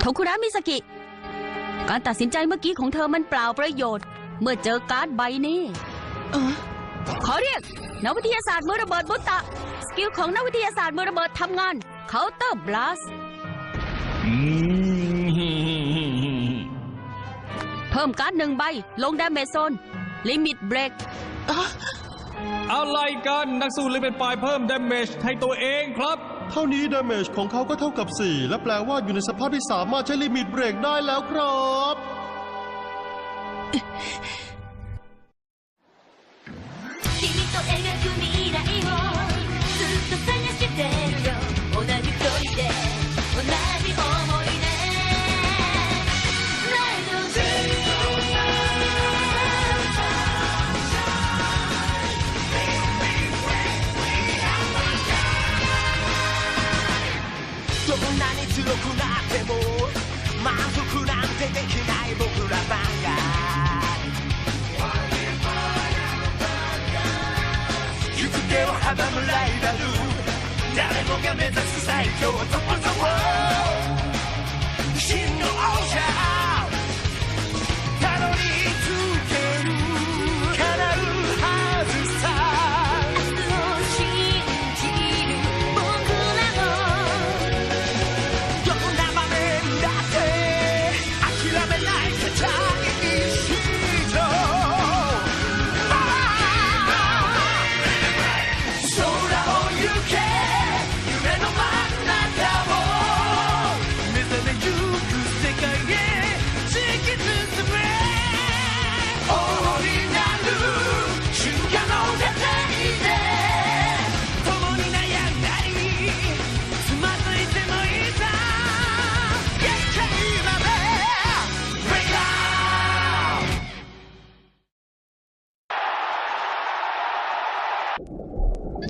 โทคุระมิสกิ การตัดสินใจเมื่อกี้ของเธอมันเปล่าประโยชน์ เมื่อเจอการ์ดใบนี้เออขอเรียกนักวิทยาศาสตร์มือระเบิดบุตตะ สกิลของนักวิทยาศาสตร์มือระเบิดทำงานเคาน์เตอร์บลัสเพิ่มการ์ดหนึ่งใบ ลงดาเมจโซน ลิมิตเบรกอะไรกัน นักสู้เลยเป็นฝ่ายเพิ่มดาเมจให้ตัวเองครับ เท่านี้ดาเมจของเขาก็เท่ากับ 4 และแปลว่าอยู่ในสภาพที่สามารถใช้ลิมิตเบรกได้แล้วครับ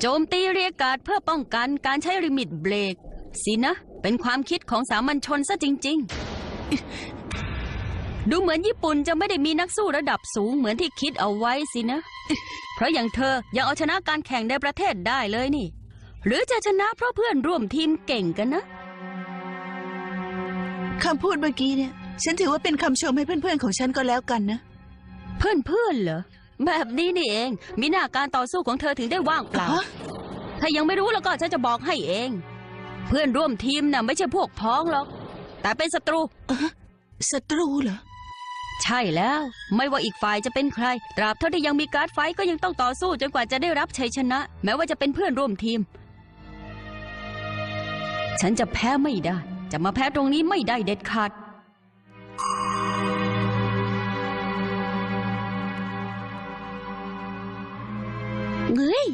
โจมตีเรียกการ์ดเพื่อป้องกันการใช้ลิมิตเบรก สินะ เป็นความคิดของสามัญชนซะจริง ๆ ดูเหมือนญี่ปุ่นจะไม่ได้มีนักสู้ระดับสูงเหมือนที่คิดเอาไว้สินะ เพราะอย่างเธอยังเอาชนะการแข่งในประเทศได้เลยนี่ หรือจะชนะเพราะเพื่อนร่วมทีมเก่งกันนะคำพูดเมื่อกี้เนี่ย ฉันถือว่าเป็นคำชมให้เพื่อนๆของฉันก็แล้วกันนะ เพื่อนเพื่อนๆเหรอ แบบนี้นี่เอง มีหน้าการต่อสู้ของเธอถึงได้ว่างเปล่าฮะถ้ายังไม่รู้แล้วก็ฉันจะบอกให้เอง เพื่อนร่วมทีมน่ะไม่ใช่พวกพ้องหรอก แต่เป็นศัตรู ศัตรูเหรอ ใช่แล้ว ไม่ว่าอีกฝ่ายจะเป็นใคร ตราบเท่าที่ยังมีการ์ดไฟท์ก็ยังต้องต่อสู้จนกว่าจะได้รับชัยชนะ แม้ว่าจะเป็นเพื่อนร่วมทีม ฉันจะแพ้ไม่ได้ จะมาแพ้ตรงนี้ไม่ได้เด็ดขาด เฮ้ย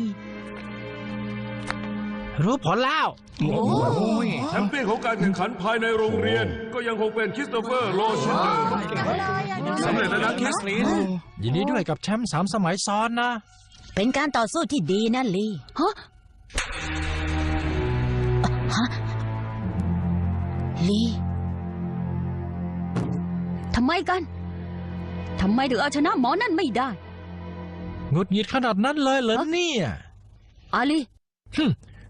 รู้ผลแล้ว แชมเปี้ยนของการแข่งขันภายในโรงเรียน ก็ยังคงเป็นคริสโตเฟอร์โลเชนเดิมสำเร็จแล้วนะคริสยินดีด้วยกับแชมป์สามสมัยซ้อนนะ เป็นการต่อสู้ที่ดีนะลีฮะลีทำไมกัน ทำไมถึงเอาชนะหมอนั่นไม่ได้ หงุดหงิดขนาดนั้นเลยเหรอเนี่ยอาลี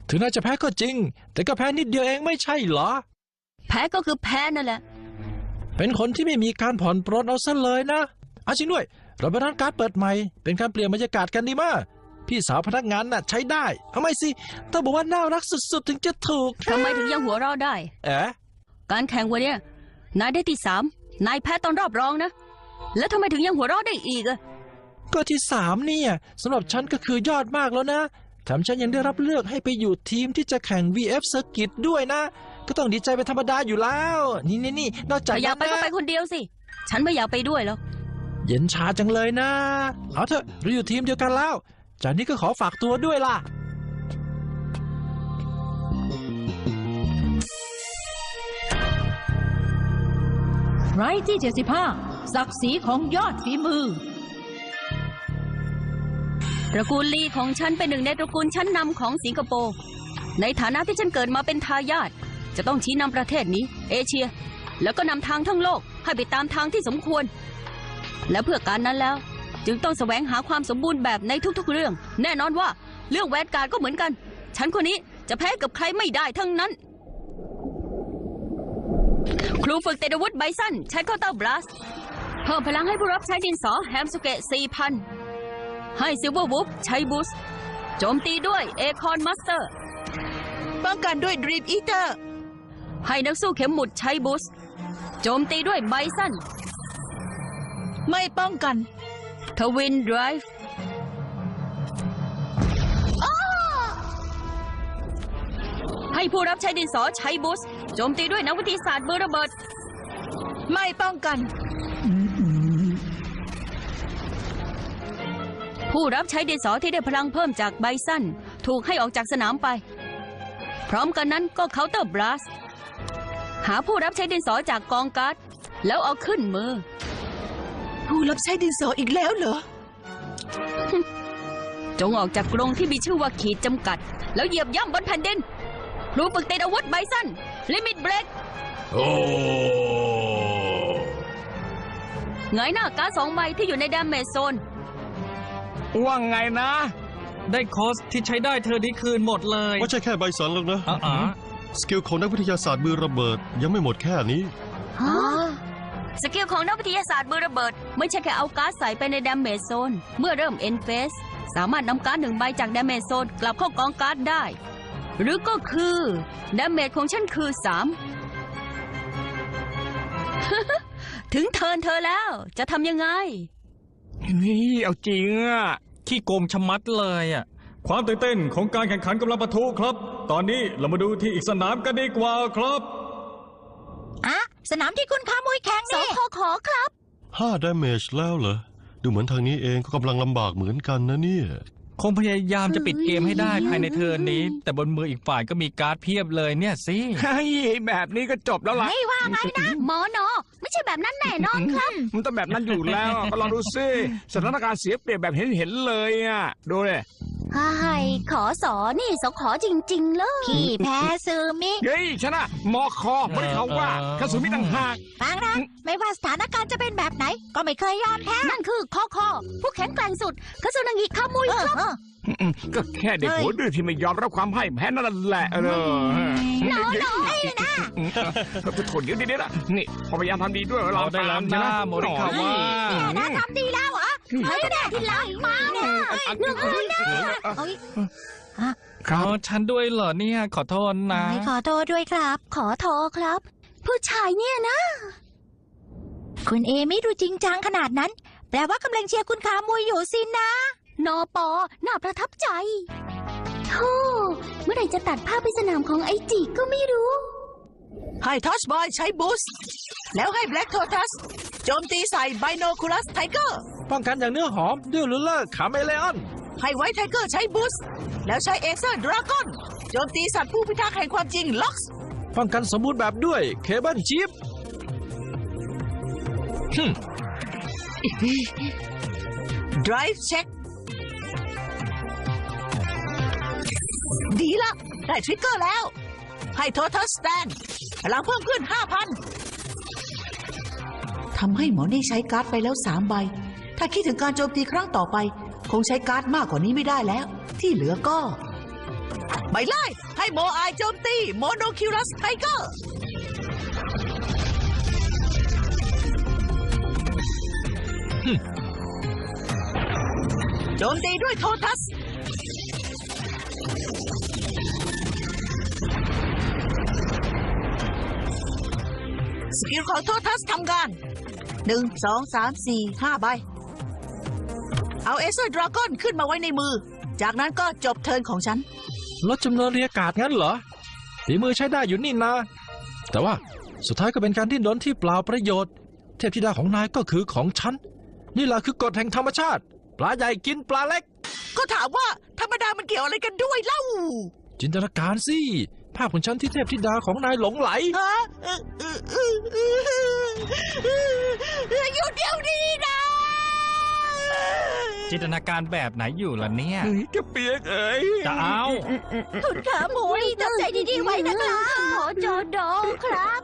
ถึงน่าจะแพ้ก็จริง แต่ก็แพ้นิดเดียวเองไม่ใช่เหรอ แพ้ก็คือแพ้นั่นแหละ เป็นคนที่ไม่มีการผ่อนปรนเอาซะเลยนะเอาจริงด้วย เราไปร้านการ์ดเปิดใหม่ เป็นการเปลี่ยนบรรยากาศกันดีมากพี่สาวพนักงานน่ะใช้ได้ เอาไม่สิต้องบอกว่าน่ารักสุดๆ ถึงจะถูกทำไมถึงยังหัวเราะได้ เอ๊ะการแข่งวันเนี้ยนายได้ที่สามนายแพ้ตอนรอบรองนะ แล้วทำไมถึงยังหัวเราะได้อีกอะ ก็ที่สามเนี่ยสำหรับฉันก็คือยอดมากแล้วนะแถมฉันยังได้รับเลือกให้ไปอยู่ทีมที่จะแข่ง VF Circuit ด้วยนะ ก็ต้องดีใจเป็นธรรมดาอยู่แล้ว นี่นี่นี่นอกจากถ้าอยากไปนั้นก็นะไปคนเดียวสิ ฉันไม่อยากไปด้วยหรอกเย็นชาจังเลยนะเอาเถอะเราอยู่ทีมเดียวกันแล้ว จากนี้ก็ขอฝากตัวด้วยล่ะไรที่ 75ศักดิ์ศรีของยอดฝีมือต ระกูลลีของฉันเป็นหนึ่งในตระกูลชั้นนำของสิงคโปร์ ในฐานะที่ฉันเกิดมาเป็นทายาทจะต้องชี้นำประเทศนี้ เอเชีย แล้วก็นำทางทั้งโลกให้ไปตามทางที่สมควร และเพื่อการนั้นแล้ว จึงต้องแสวงหาความสมบูรณ์แบบในทุกๆเรื่อง แน่นอนว่าเรื่องแวนการก็เหมือนกัน ฉันคนนี้จะแพ้กับใครไม่ได้ทั้งนั้น ครูฝึกเตดอาวุธไบซันใช้เคาน์เตอร์บลัสเพิ่มพลังให้ผู้รับใช้ดินสอแฮมสุเกะ4,000 ให้ซิลเวอร์วูฟใช้บูสต์โจมตีด้วยเอคอนมาสเตอร์ ป้องกันด้วยดรีมอีเตอร์ ให้นักสู้เข็มหมุดใช้บูสต์โจมตีด้วยไบซันไม่ป้องกัน ทวินไดรฟ์ให้ผู้รับใช้ดินสอใช้บูสต์โจมตีด้วยนักวิทยาศาสตร์มือระเบิด ไม่ป้องกัน ผู้รับใช้ดินสอที่ได้พลังเพิ่มจากไบซันถูกให้ออกจากสนามไป พร้อมกันนั้นก็เคาน์เตอร์บลัสหาผู้รับใช้ดินสอจากกองการ์ดแล้วเอาขึ้นมือ ผู้รับใช้ดินสออีกแล้วเหรอ จงออกจากกรงที่มีชื่อว่าขีดจำกัด แล้วเหยียบย่ำบนแผ่นดินครูฝึกติดอาวุธไบซันลิมิตเบรกโอ้ไงหน้าการดสองใบที่อยู่ในดามเมจโซน ว่าไงนะ ได้คอสที่ใช้ได้เธอนี้คืนหมดเลยไม่ใช่แค่ใบสันหรอกนะ อ๋อสกิลของนักวิทยาศาสตร์มือระเบิดยังไม่หมดแค่นี้ สกิลของนักวิทยาศาสตร์มือระเบิด ไม่ใช่แค่เอาการ์ดใส่ไปในดามเมจโซน เมื่อเริ่มเอ็นเฟสสามารถนำการ์ดหนึ่งใบจากดามเมจโซนกลับเข้ากองการ์ดได้ หรือก็คือดามเมจของฉันคือสามถึงเทิร์นเธอแล้วจะทำยังไง นี่เอาจริงอะขี้โกงชะมัดเลยอะ ความตื่นเต้นของการแข่งขันกำลังปะทุครับ ตอนนี้เรามาดูที่อีกสนามกันดีกว่าครับ อะสนามที่คุณขโมยแข่งสอนี่ขอขอครับ5 damage แล้วเหรอ ดูเหมือนทางนี้เองก็กำลังลำบากเหมือนกันนะเนี่ย คงพยายามจะปิดเกมให้ได้ภายในเทิร์นนี้ แต่บนมืออีกฝ่ายก็มีการ์ดเพียบเลยเนี่ยสิ เฮ้ยแบบนี้ก็จบแล้วล่ะ ไม่ว่าไงนะหมอนอไม่ใช่แบบนั้นแน่นอนครับ มันต้องแบบนั้นอยู่แล้วก็ลองดูซิสถานการณ์เสียเปรียบแบบเห็นเห็นๆเลยอะดูเลยใช่ขอสอนี่สอขอจริง ๆ เลย พี่แพ้ซือมิเฮ้ยชนะมอคอไม่ได้เขาว่ากระสุนมีต่างหาก ฟังนะไม่ว่าสถานการณ์จะเป็นแบบไหน ก็ไม่เคยยอมแพ้นั่นคือคอคอผู้แข็งแกร่งสุดคาซุนางิคามุยเออครับ เอออืมๆ ก็แค่เด็กหัวดื้อที่ไม่ยอมรับความให้แพ้นั่นแหละเออน้อยน้อยนะจะทนเดี๋ยวนี้ละนี่พยายามทำดีด้วยเวลาเอาได้แล้วตามใช่ไหมนะโมริคาวะอืมนะทำดีแล้วเหรอเฮ้ยแน่ที่หลังมาเนี่ยเรื่องอะไรนะเอ้ยครับอ๋อฉันด้วยเหรอเนี่ย ขอโทษนะไม่ขอโทษด้วยครับ ขอโทษครับ ผู้ชายเนี่ยนะ คุณเอไม่ดูจริงจังขนาดนั้น แปลว่ากำลังเชียร์คุณขามวยอยู่สินะ นอปอน่าประทับใจโธ่เมื่อไหร่จะตัดภาพไปสนามของไอจิก็ไม่รู้ ให้ทอชบอยใช้บูสต์แล้วให้แบล็กโททัสโจมตีใส่ไบโนคูลัสไทเกอร์ป้องกันอย่างเนื้อหอมดิวลูเลอร์ขาเมเลออน ให้ไวท์ไทเกอร์ใช้บูสต์แล้วใช้เอเซอร์ดราก้อนโจมตีสัตว์ผู้พิทักษ์แห่งความจริงล็อกส์ป้องกันสมบูรณ์แบบด้วยเคเบิลชิปด i v e เช็ค ดีละ ได้ทริกเกอร์แล้ว ให้โททัสสแตนพลังเพิ่มขึ้น 5,000ทำให้หมอนี่ใช้การ์ดไปแล้ว3ใบ ถ้าคิดถึงการโจมตีครั้งต่อไป คงใช้การ์ดมากกว่านี้ไม่ได้แล้ว ที่เหลือก็ใบไล่ให้โมอายโจมตี โมโนคิวรัสไทเกอร์โจมตีด้วยโททัส สกิลของโททัสทำงานหนึ่งสองสามสี่ห้าใบ เอาเอเซอร์ดราก้อนขึ้นมาไว้ในมือ จากนั้นก็จบเทิร์นของฉัน ลดจำนวนเรียกการ์ดงั้นเหรอฝีมือใช้ได้อยู่นี่นาแต่ว่าสุดท้ายก็เป็นการดิ้นรนที่เปล่าประโยชน์ เทพธิดาของนายก็คือของฉัน นี่แหละคือกฎแห่งธรรมชาติ ปลาใหญ่กินปลาเล็ก ก็ถามว่าธรรมดามันเกี่ยวอะไรกันด้วยเล่า จินตนาการสิ ภาพของฉันที่เทพธิดาของนายหลงไหล ฮะเออเออเออเออเอออยู่เดียวนี้นะ จินตนาการแบบไหนอยู่ล่ะเนี่ยเฮ้ยจะเปียกเอ้ยจะเอาคุณขามวยทำใจดีๆไว้นะครับ ขอโจดองครับ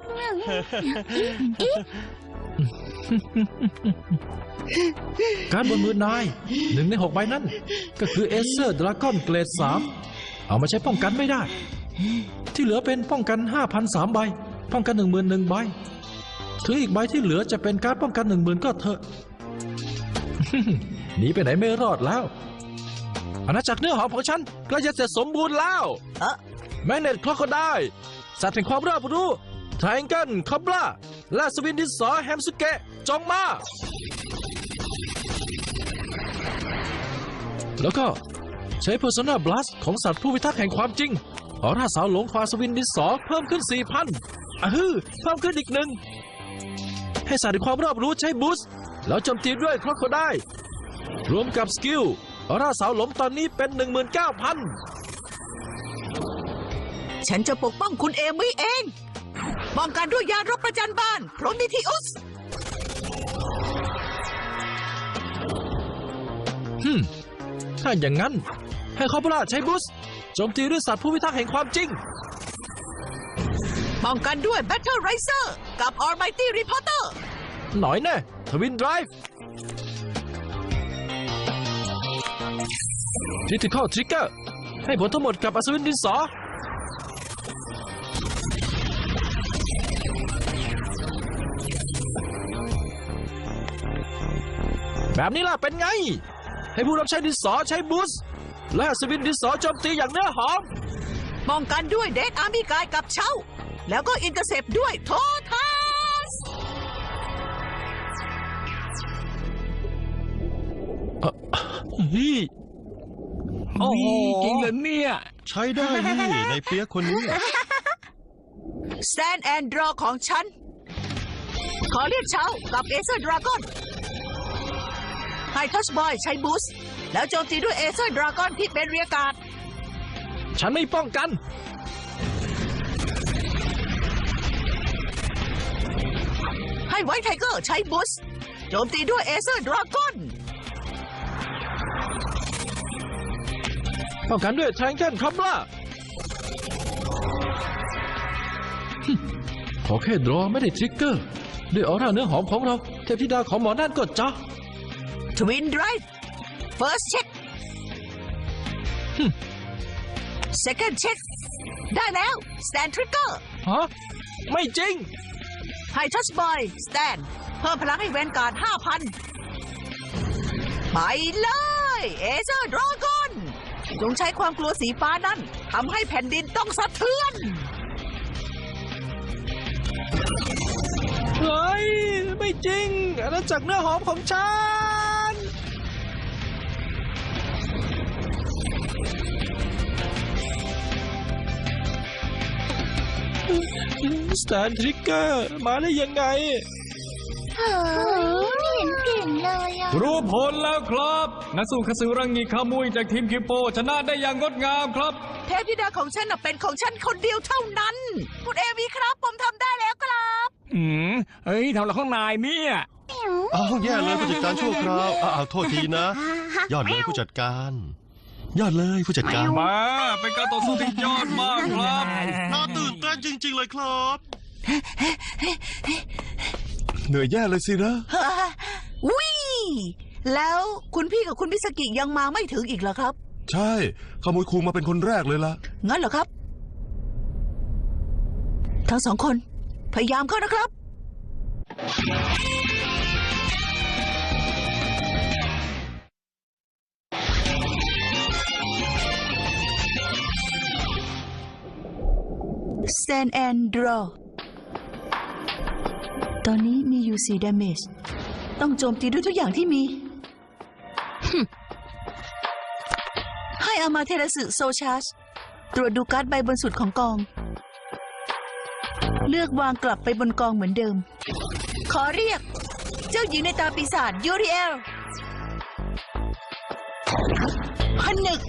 การดบนมือนายหนึ่งในหกใบนั้น ก็คือเอเซอร์ดราก้อนเกรดสามเอามาใช้ป้องกันไม่ได้ ที่เหลือเป็นป้องกัน 5,003ใบ ป้องกัน 11,000ใบถึงอีกใบที่เหลือจะเป็นการดป้องกันหนึ่งหมื่นก็เถอะ หนีไปไหนไม่รอดแล้ว อาณาจักรเนื้อหอมของฉันใกล้จะเสร็จสมบูรณ์แล้ว เอ๊ะแมกเนตคลอคได้ สัตว์แห่งความรอบรู้ไทงกันคอบลาและสวินดินสอแฮมสุเกะจงมา แล้วก็ใช้ Persona Blast ของสัตว์ผู้พิทักษ์แห่งความจริง ออร่าสาวหลงควาสวินดินสอเพิ่มขึ้น 4,000อะฮือเพิ่มขึ้นอีกหนึ่ง ให้สัตว์แห่งความรอบรู้ใช้บูสต์แล้วโจมตีด้วยครอคได้ รวมกับสกิลออร่าสาวหลงตอนนี้เป็น 19,000 ฉันจะปกป้องคุณเอมิเองป้องกันด้วยยานรบประจันบานโพรมิทิอุสฮึมถ้าอย่างนั้น ให้คอปราใช้บูสต์ โจมตีด้วยสัตว์ผู้พิทักษ์แห่งความจริง ป้องกันด้วยแบทเทิลไรเซอร์กับออร์ไมตี้รีพอร์เตอร์หน่อยแน่ทวินไดรฟ์ทิติคอลทริกเกอร์ให้ผลทั้งหมดกับอัศวินดินสอ แบบนี้ล่ะเป็นไง ให้ผู้รับใช้ดินสอใช้บูสต์ และอัศวินดินสอโจมตีอย่างเนื้อหอม ป้องกันด้วยเดดอาร์มีกายกับเช่า แล้วก็อินเตอร์เซปด้วยโททัสนี่โอ้โห จริงเหรอเนี่ย ใช้ได้นี่ในเปียกคนนี้สแตนแอนดรอของฉัน ขอเรียกเช้ากับเอเซอร์ดราก้อนไฮทัชบอยใช้บูสต์ แล้วโจมตีด้วยเอเซอร์ดราก้อนที่เป็นเรียกาดฉันไม่ป้องกัน ให้ไวท์ไทเกอร์ใช้บูสต์โจมตีด้วยเอเซอร์ดราก้อนป้องกันด้วยแทงเกนครับล่ะฮึ่มขอแค่ดรอไม่ได้ทริกเกอร์ ด้วยออร่าเนื้อหอมของเรา เทพธิดาของหมอนั่นก็จ้าทวินไดรฟ์ เฟิร์สเช็คฮึ่มเซคันด์เช็คได้แล้วสแตนทริกเกอร์ฮะไม่จริงไฮทัชบอยสแตนเพิ่มพลังให้แวนการ์ด5,000 ไปเลยเอเซอร์ดราก้อนจงใช้ความกลัวสีฟ้านั่นทำให้แผ่นดินต้องสะเทือนเฮ้ยไม่จริงอาณาจักรเนื้อหอมของฉัน สแตนทริกเกอร์มาได้ยังไง เฮ้ยไม่เห็นเก่งเลยอะรู้ผลแล้วครับนักสู้คาสึรังงีคามุยจากทีมคิปโปชนะได้อย่างงดงามครับ เทพธิดาของฉันน่ะเป็นของฉันคนเดียวเท่านั้น คุณเอวีครับ ผมทำได้แล้วครับอืมเฮ้ยทำอะไรข้างในเนี่ย อ้าวแย่เลยผู้จัดการชั่วคราวอ้าวโทษทีนะ ยอดเลยผู้จัดการ ยอดเลยผู้จัดการมาเป็นการต่อสู้ที่ยอดมากครับน่าตื่นเต้นจริง ๆ เลยครับ เหนื่อยแย่เลยสินะวิแล้วคุณพี่กับคุณพิสกิยังมาไม่ถึงอีกเหรอครับ ใช่ขโมยคุงมาเป็นคนแรกเลยล่ะ งั้นเหรอครับ ทั้งสองคน พยายามเข้านะครับ Stand and draw ตอนนี้มีอยู่4 damage ต้องโจมตีด้วยทุกอย่างที่มี ให้อามาเทระสึโซชาร์จตรวจดูการ์ดใบบนสุดของกอง เลือกวางกลับไปบนกองเหมือนเดิม ขอเรียก เจ้าหญิงในตาปีศาจยูริเอลผนึก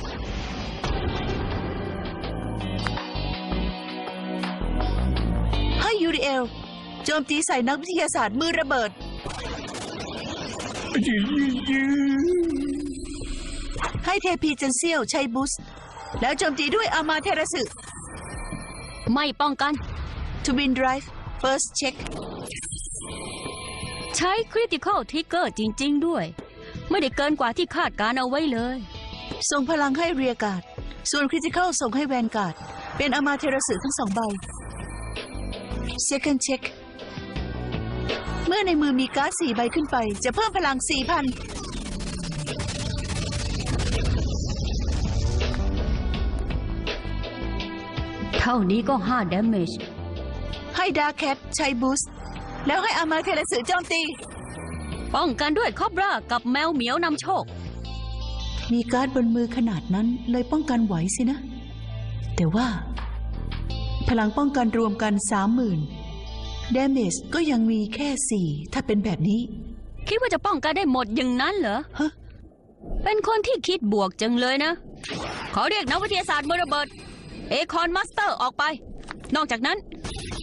เอล โจมตีใส่นักวิทยาศาสตร์มือระเบิด ให้เทพีเจนเซียวใช้บูสต์แล้วโจมตีด้วยอามาเทระสึไม่ป้องกัน To win drive first check ใช้คริติคอลทิกเกอร์จริง ๆ ด้วย ไม่ได้เกินกว่าที่คาดการเอาไว้เลย ส่งพลังให้เรียการ์ดส่วนคริติคอลส่งให้แวนการ์ด เป็นอามาเทระสึทั้งสองใบ second check เมื่อในมือมีการ์ดสี่ใบขึ้นไป จะเพิ่มพลังสี่พันเท่านี้ก็5 damage ให้ดาร์แคทใช้บูสต์แล้วให้อามาเทลสือโจมตี ป้องกันด้วยคอบรากับแมวเหมียวนำโชค มีการ์ดบนมือขนาดนั้นเลยป้องกันไหวสินะ แต่ว่า พลังป้องกันรวมกันสามหมื่นดเมจก็ยังมีแค่สี่ถ้าเป็นแบบนี้ คิดว่าจะป้องกันได้หมดอย่างนั้นเหรอ ฮะ เป็นคนที่คิดบวกจังเลยนะ ขอเรียกนักวิทยาศาสตร์มือระเบิด เอคอนมาสเตอร์ออกไป นอกจากนั้น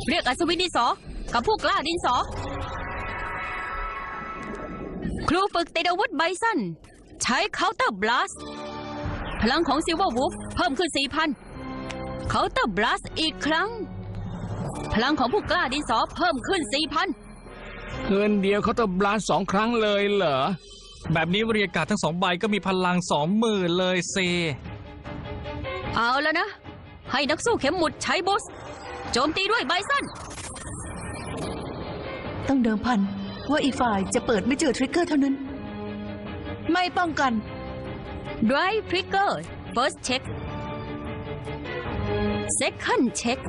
เรียกอัศวินดินสอ กับผู้กล้าดินสอ ครูฝึกติดอาวุธไบสัน ใช้เคาน์เตอร์บลัส พลังของซิลเวอร์วูฟเพิ่มขึ้น4,000 เคาน์เตอร์บลัสอีกครั้ง พลังของผู้กล้าดินสอเพิ่มขึ้น4,000เงินเดียวเขาตบลาสองครั้งเลยเหรอ แบบนี้บรรยากาศทั้งสองใบก็มีพลังสองหมื่นเลยเซ เอาแล้วนะ ให้นักสู้เข็มหมุดใช้บุสโจมตีด้วยไบสันต้องเดิมพัน ว่าอีกฝ่ายจะเปิดไม่เจอทริกเกอร์เท่านั้น ไม่ป้องกัน Drive Trigger First Check Second Check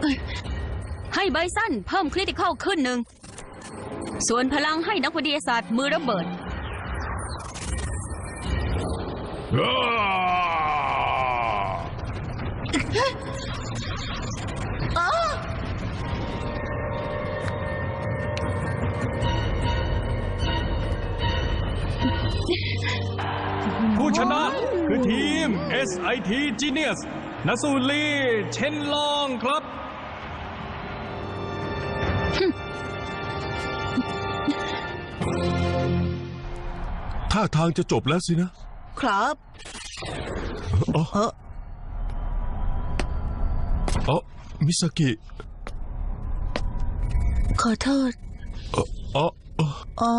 เอ้ยให้ไบสันเพิ่มคริติคอลขึ้นหนึ่ง ส่วนพลังให้นักวิทยาศาสตร์มือระเบิดผู้ คือทีม SIT Genius นัสูลีเชนลองครับ ท่าทางจะจบแล้วสินะ ครับอ๋อเอออ๋อมิสกิขอโทษ อ๋ออ๋ออ๋อ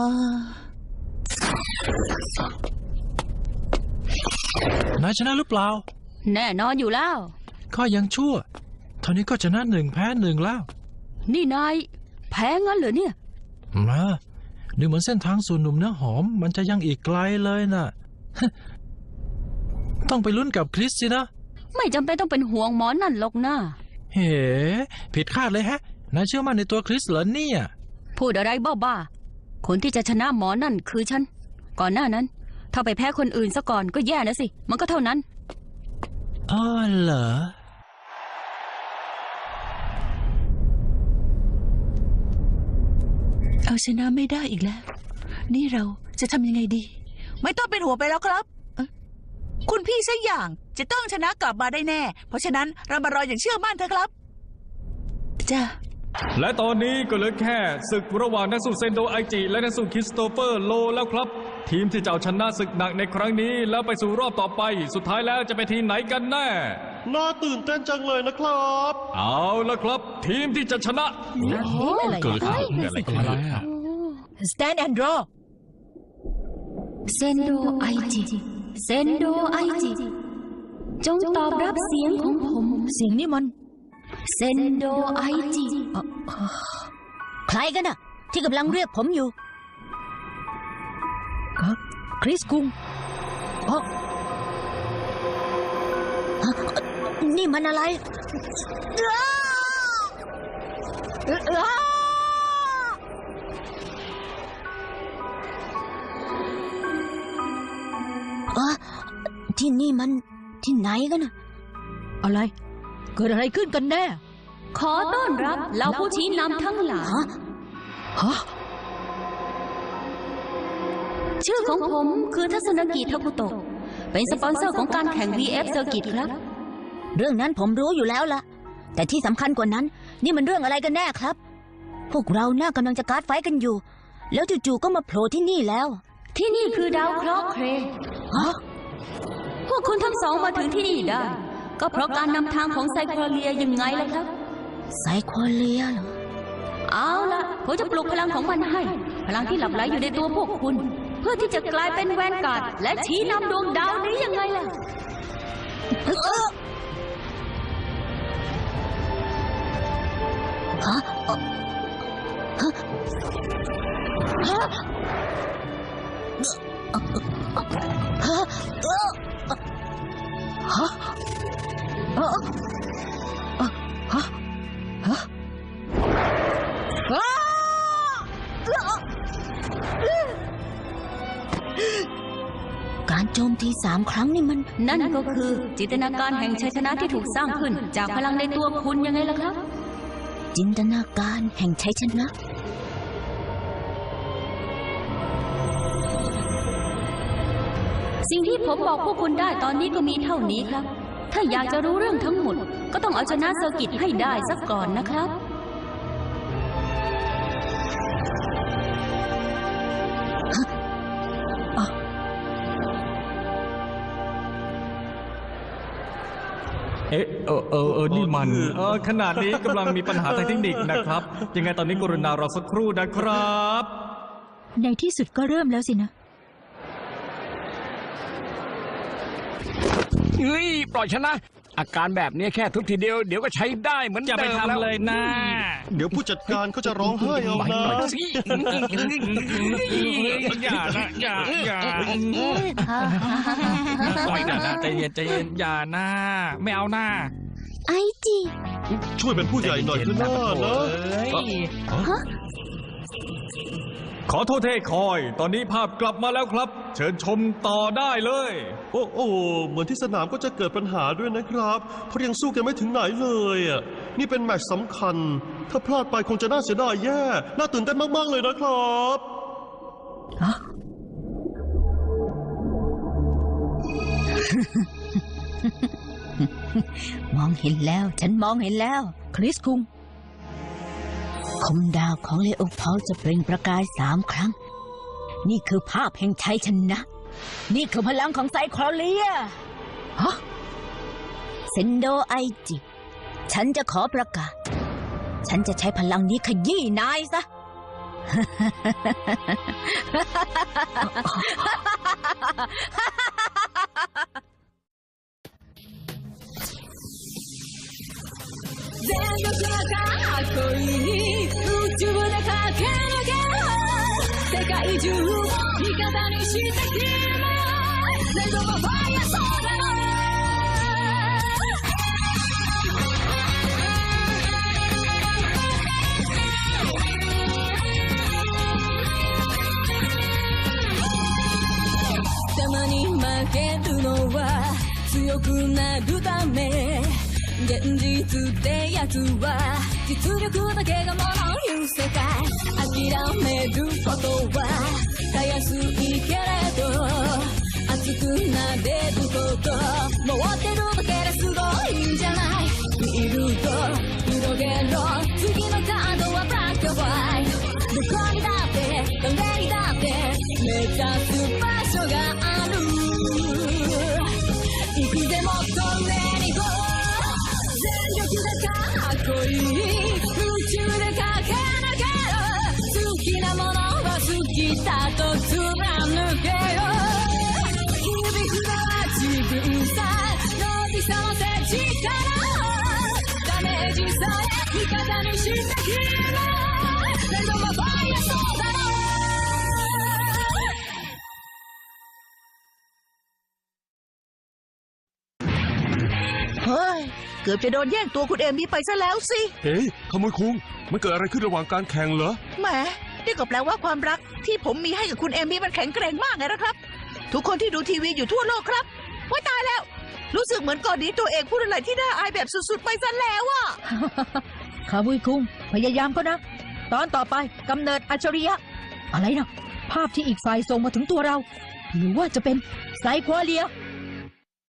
นายชนะหรือเปล่า แน่นอนอยู่แล้ว ก็ยังชั่วเท่านี้ก็ชนะหนึ่งแพ้หนึ่งแล้ว นี่นายแพ้งั้นเหรอเนี่ย มาดูเหมือนเส้นทางสู่หนุ่มเนื้อหอม มันจะยังอีกไกลเลยนะต้องไปลุ้นกับคริสสินะ ไม่จำเป็นต้องเป็นห่วงหมอนั่นหรอกนะเฮ้ผิดคาดเลยแฮะนายเชื่อมั่นในตัวคริสเหรอเนี่ย พูดอะไรบ้าๆคนที่จะชนะหมอนั่นคือฉัน ก่อนหน้านั้น ถ้าไปแพ้คนอื่นซะก่อนก็แย่นะสิ มันก็เท่านั้น อ๋อเหรอ เอาชนะไม่ได้อีกแล้ว นี่เราจะทำยังไงดี ไม่ต้องเป็นหัวงไปแล้วครับเอ๊ะคุณพี่สักอย่างจะต้องชนะกลับมาได้แน่ เพราะฉะนั้นเรามารออย่างเชื่อมั่นเถอะครับ จ้า และตอนนี้ก็เหลือแค่ศึกระหว่างนักสู้เซนโดไอจิและนักสู้คริสโตเฟอร์โลแล้วครับ ทีมที่จะเอาชนะศึกหนักในครั้งนี้ แล้วไปสู่รอบต่อไป สุดท้ายแล้วจะไปทีมไหนกันแน่ น่าตื่นเต้นจังเลยนะครับ เอาละครับ ทีมที่จะชนะเกิดอะไรขึ้นอะไรขึ้นอะไรอะ Stand and draw เซนโดไอจิเซนโดไอจิจงตอบรับเสียงของผม เสียงนี่มัน เซนโดไอจิใครกันน่ะ ที่กำลังเรียกผมอยู่คริสกุงอ๋อนี่มันอะไรอ้าอ้าอะที่นี่มันที่ไหนกันน่ะอะไร เกิดอะไรขึ้นกันแน่ ขอต้อนรับเหล่าผู้ชี้นำทั้งหลายฮะฮะชื่อของผมคือทัศนกิทาคุโตะเป็นสปอนเซอร์ของการแข่ง VF Circuit ครับ เรื่องนั้นผมรู้อยู่แล้วล่ะ แต่ที่สำคัญกว่านั้น นี่มันเรื่องอะไรกันแน่ครับ พวกเราน่ากำลังจะการ์ดไฟท์กันอยู่ แล้วจู่ๆก็มาโผล่ที่นี่แล้ว ที่นี่คือดาวเคราะห์เครฮะพวกคุณทั้งสองมาถึงที่นี่ได้ ก็เพราะการนำทางของไซโครเลียยังไงล่ะครับ ไซโคเลียเหรอ เอาล่ะผมจะปลุกพลังของมันให้ พลังที่หลับไหลอยู่ในตัวพวกคุณ เพื่อที่จะกลายเป็นแวนการ์ดและชี้นำดวงดาวนี้ยังไงล่ะเฮะ การโจมตีสามครั้งนี่มัน นั่นก็คือ จินตนาการแห่งชัยชนะที่ถูกสร้างขึ้น จากพลังในตัวคุณยังไงล่ะครับ จินตนาการแห่งชัยชนะสิ่งที่ผมบอกพวกคุณได้ตอนนี้ก็มีเท่านี้ครับ ถ้าอยากจะรู้เรื่องทั้งหมด ก็ต้องเอาชนะเซอร์กิตให้ได้สักก่อนนะครับเอ๊ะเออเออเออนี่มันเออขนาดนี้กำลังมีปัญหาทางเทคนิคนะครับ ยังไงตอนนี้กรุณารอสักครู่นะครับ ในที่สุดก็เริ่มแล้วสินะ เฮ้ยปล่อยฉันนะ อาการแบบนี้แค่ทุบทีเดียวเดี๋ยวก็ใช้ได้เหมือนอย่าเดิไปมทำแล้วเลยนะเดี๋ยวผู้จัดการเขาจะร้องไห้เอาไปนะหน่อยสิอย่านะอย่าอย่าปล่อยนะนะใจเย็นใจเย็นอย่านะไม่เอาหน้าไอจีช่วยเป็นผู้ใหญ่หน่อยเถอะนะนะขอโทษเทคอย ตอนนี้ภาพกลับมาแล้วครับ เชิญชมต่อได้เลย โอ้โอ้เหมือนที่สนามก็จะเกิดปัญหาด้วยนะครับเพราะยังสู้กันไม่ถึงไหนเลยอะนี่เป็นแมตช์สำคัญ ถ้าพลาดไปคงจะน่าเสียดายแย่น่าตื่นเต้นมากๆเลยนะครับมองเห็นแล้ว ฉันมองเห็นแล้ว คริสคุงคมดาวของเลโอพอลจะเปล่งประกายสามครั้ง นี่คือภาพแห่งชัยชนะ นี่คือพลังของไซโครเลียฮะเซนโดไอจิ ฉันจะขอประกาศ ฉันจะใช้พลังนี้ขยี้นายซะ 全力のかっこいい宇宙で駆け抜ける け世界中を味方にして君レッドもファイアソーダのたまに負けるのは強くなるため現実ってやつは実力だけがもの言う世界諦めることはたやすいけれど熱くなれること持ってるだけですごいんじゃないフィールド広げろ次のカードはブラックホワイどこにだって誰にだ。って目指す 味方にして君レンドもファイアそうだろう เฮ้ย เกือบจะโดนแย่งตัวคุณเอมี่ไปซะแล้วสิ เฮ้ยขโมยคุง มันเกิดอะไรขึ้นระหว่างการแข่งเหรอ แหมนี่ก็แปลว่าความรักที่ผมมีให้กับคุณเอมี่มันแข็งแกร่งมากไงนะครับ ทุกคนที่ดูทีวีอยู่ทั่วโลกครับว่าตายแล้ว รู้สึกเหมือนก่อนนี้ตัวเองพูดอะไรที่น่าอายแบบสุดๆไปซะแล้วอะ คาบุยคุงพยายามก็นะ ตอนต่อไปกำเนิดอัจฉริยะ อะไรนะภาพที่อีกฝ่ายส่งมาถึงตัวเรา หรือว่าจะเป็นไซควาเลีย